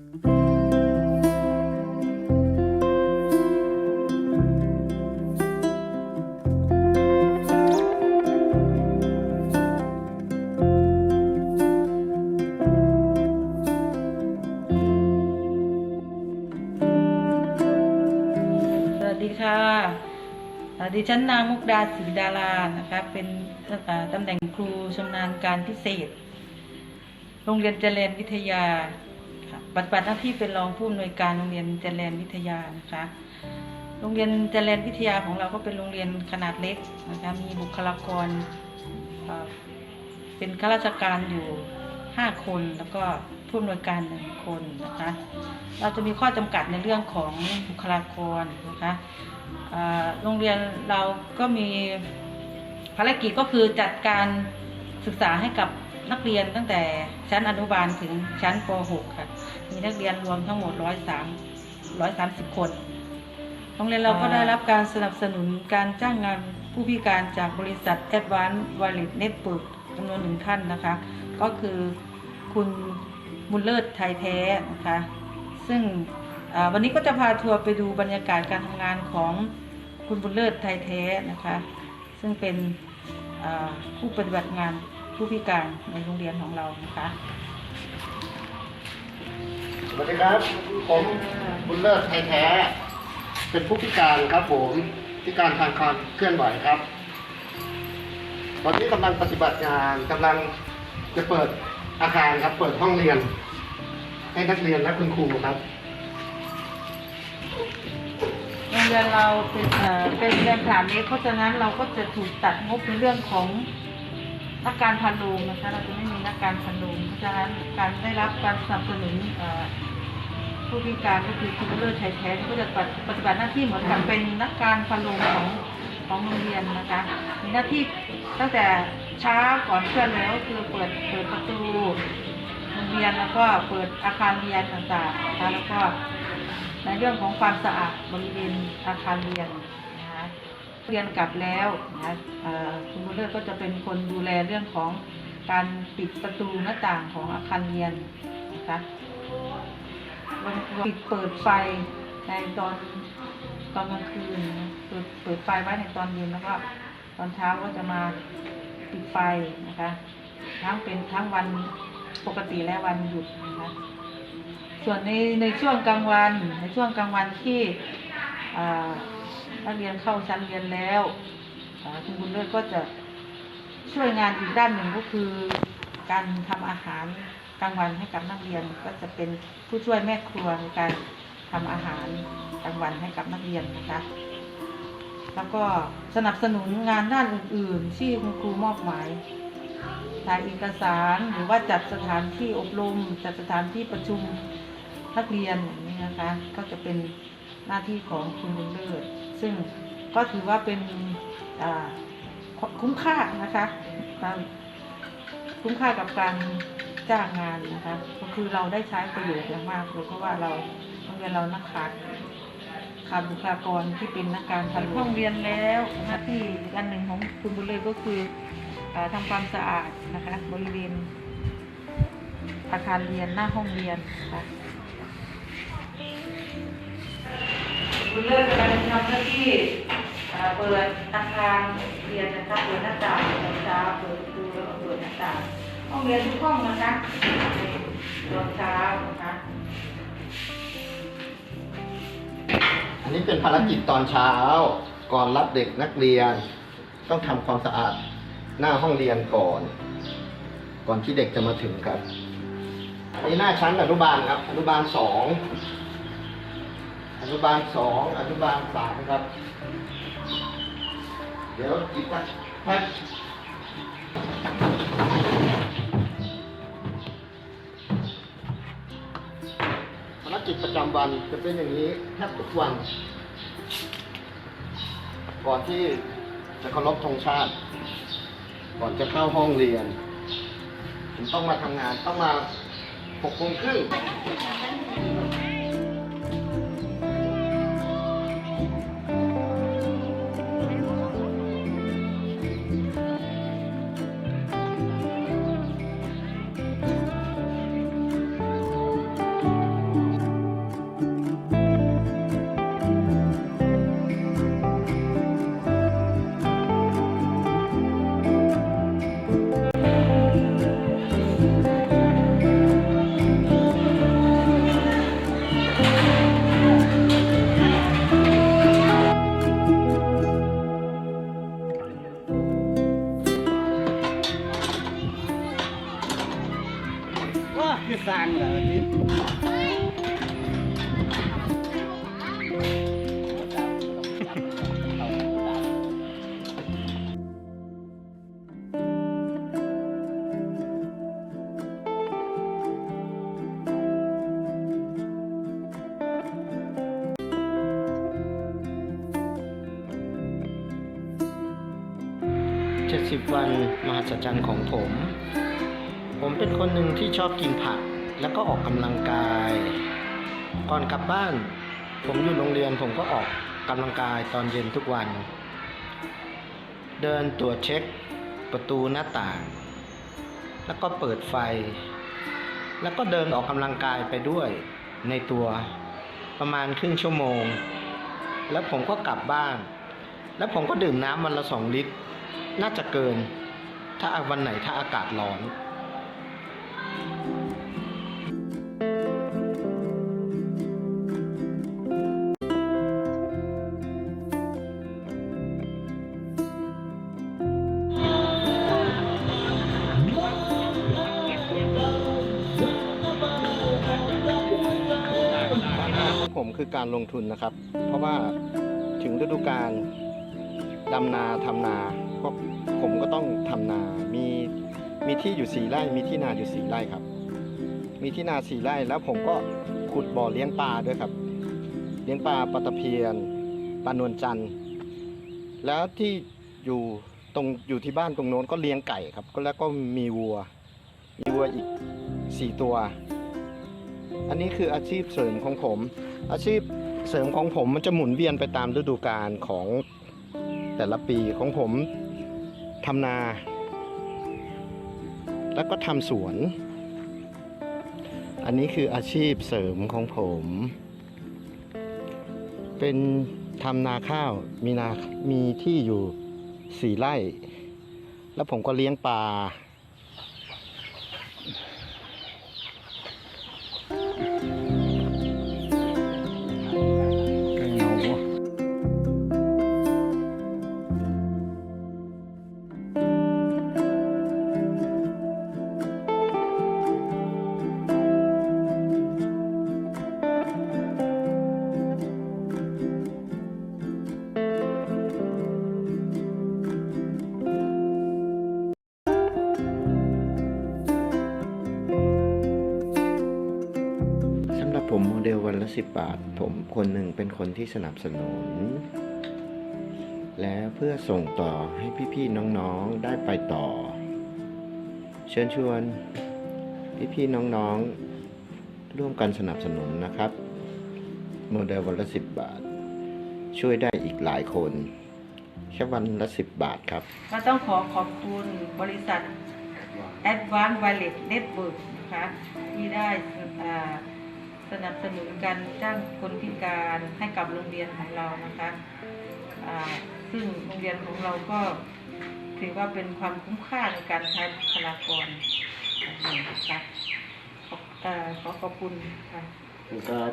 สวัสดีค่ะดิฉันนางมุกดาศรีดารานะคะเป็นตำแหน่งครูชำนาญการพิเศษ โรงเรียนเจริญวิทยา ปฏิบัติหน้าที่เป็นรองผู้อำนวยการโรงเรียนเจริญวิทยานะคะ โรงเรียนเจริญวิทยาของเราก็เป็นโรงเรียนขนาดเล็กนะคะมีบุคลากรเป็นข้าราชการอยู่ 5 คนแล้วก็ผู้อำนวยการหนึ่งคนนะคะ เราจะมีข้อจำกัดในเรื่องของบุคลากรนะคะโรงเรียนเราก็มีภารกิจก็คือจัดการศึกษาให้กับนักเรียนตั้งแต่ชั้นอนุบาลถึงชั้นป .6 ค่ะ มีนักเรียนรวมทั้งหมด103 130คนโรงเรียนเราก็ได้รับการสนับสนุนการจ้างงานผู้พิการจากบริษัท Advanced Wireless Network จำนวนหนึ่งท่านนะคะ ก็คือคุณบุญเลิศไทยแท้นะคะ ซึ่งวันนี้ก็จะพาทัวร์ไปดูบรรยากาศการทำงานของคุณบุญเลิศไทยแท้นะคะ ซึ่งเป็นผู้ปฏิบัติงานผู้พิการในโรงเรียนของเรานะคะ สวัสดีครับ ผมบุญเลิศไทยแท้ เป็นผู้พิการครับผมพิการทางการเคลื่อนไหวครับ ตอนนี้กำลังปฏิบัติงานกำลังจะเปิดอาคารครับ เปิดห้องเรียน ให้นักเรียนและคุณครูครับโรงเรียนเราเป็นเอ่อเป็นเรียนฐานเล็กเพราะฉะนั้นเราก็จะถูกตัดงบในเรื่องของ นักการพันโรงนะคะ เราจะไม่มีนักการพันโรงเพราะฉะนั้นการได้รับการสนับสนุนผู้พิการก็คือคุณเลิศชัยแท้ก็จะปฏิบัติหน้าที่เหมือนกับเป็นนักการพันโรงของของโรงเรียนนะคะมีหน้าที่ตั้งแต่เช้าก่อนเพื่อนแล้วคือเปิดเปิดประตูโรงเรียนแล้วก็เปิดอาคารเรียนต่างๆนะคะแล้วก็ในเรื่องของความสะอาดบริเวณอาคารเรียน เรียนกลับแล้วนะคุณบุญเลิศก็จะเป็นคนดูแลเรื่องของการปิดประตูหน้าต่างของอาคารเรียนนะคะปิดเปิดไฟในตอนตอนกลางคืนเปิดเปิดไฟไว้ในตอนเย็นแล้วก็ตอนเช้าก็จะมาปิดไฟนะคะ ทั้งเป็นทั้งวันปกติและวันหยุดนะคะ ส่วนในในช่วงกลางวันในช่วงกลางวันที่อ่า นักเรียนเข้าชั้นเรียนแล้วคุณบุญเลิศก็จะช่วยงานอีกด้านหนึ่งก็คือ การทำอาหารกลางวันให้กับนักเรียนก็จะเป็นผู้ช่วยแม่ครัวในการทำอาหารกลางวันให้กับนักเรียนนะคะแล้วก็สนับสนุนงานด้านอื่น ๆ ที่คุณครูมอบหมายถ่ายเอกสารหรือว่าจัดสถานที่อบรม จัดสถานที่ประชุมนักเรียนอย่างนี้นะคะ ก็จะเป็นหน้าที่ของคุณบุญเลิศ ซึ่งก็ถือว่าเป็นคุ้มค่านะคะคุ้มค่ากับการจ้างงานนะคะก็คือเราได้ใช้ประโยชน์อย่างมากเลยเพราะว่าเราโรงเรียนเรานักขาดขาดบุคลากรที่เป็นนักการพันห้องเรียนแล้วหน้าที่อีกอันหนึ่งของคุณบุญเลิศก็คืออ่อทำความสะอาดนะคะบริเวณอาคารเรียนหน้าห้องเรียนค่ะ คุณเลิกกำลังทำหน้าที่เอ่อเปิดอาคารเรียนนะคะเปิดหน้าต่างตอนเช้าเปิดประตูแล้วก็เปิดหน้าต่างห้องเรียนทุกห้องนะคะตอนเช้านะคะอันนี้เป็นภารกิจตอนเช้า ก่อนรับเด็กนักเรียน ต้องทำความสะอาดหน้าห้องเรียนก่อน ก่อนที่เด็กจะมาถึงครับอันนี้หน้าชั้นอนุบาลครับอนุบาลสอง นุบาลสองอนุบาลสามครับ เดี๋ยวอีกสักแป๊บภารกิจประจำวันจะเป็นอย่างนี้แทบทุกวัน ก่อนที่จะเคารพธงชาติ ก่อนจะเข้าห้องเรียนผมต้องมาทำงานต้องมาหกโมงครึ่ง สร้างเหรอที70 วันมหัศจรรย์ของผม ผมเป็นคนหนึ่งที่ชอบกินผัก แล้วก็ออกกำลังกาย ก่อนกลับบ้าน ผมอยู่โรงเรียนผมก็ออกกำลังกายตอนเย็นทุกวัน เดินตรวจเช็คประตูหน้าต่าง แล้วก็เปิดไฟ แล้วก็เดินออกกำลังกายไปด้วยในตัวประมาณครึ่งชั่วโมง แล้วผมก็กลับบ้าน แล้วผมก็ดื่มน้ำวันละสองลิตร น่าจะเกิน ถ้าวันไหนถ้าอากาศร้อน การลงทุนนะครับ เพราะว่าถึงฤดูกาลดำนาทำนาก็ผมก็ต้องทำนา มีมีที่อยู่สี่ไร่ มีที่นาอยู่สี่ไร่ครับ มีที่นาสี่ไร่แล้วผมก็ขุดบ่อเลี้ยงปลาด้วยครับ เลี้ยงปลาปลาตะเพียนปลานวลจันทร์แล้วที่อยู่ตรงอยู่ที่บ้านตรงโน้นก็เลี้ยงไก่ครับ ก็แล้วก็มีวัว มีวัวอีกสี่ตัว อันนี้คืออาชีพเสริมของผม อาชีพเสริมของผมมันจะหมุนเวียนไปตามฤดูกาลของแต่ละปีของผมทำนา แล้วก็ทำสวน อันนี้คืออาชีพเสริมของผม เป็นทำนาข้าวมีนา มีที่อยู่สี่ไร่ แล้วผมก็เลี้ยงปลา ผมโมเดลวันละสิบบาท ผมคนหนึ่งเป็นคนที่สนับสนุน และเพื่อส่งต่อให้พี่ๆน้องๆได้ไปต่อ เชิญชวนพี่ๆน้องๆ ร่วมกันสนับสนุนนะครับ โมเดลวันละสิบบาท ช่วยได้อีกหลายคนแค่วันละสิบบาทครับ ก็ต้องขอขอบคุณบริษัท Advanced Wireless Network นะคะที่ได้อ่า สนับสนุนการจ้างคนพิการให้กับโรงเรียนของเรานะคะซึ่งโรงเรียนของเราก็ถือว่าเป็นความคุ้มค่าในการใช้บุคลากรนะคะขอขอขอบคุณค่ะครับ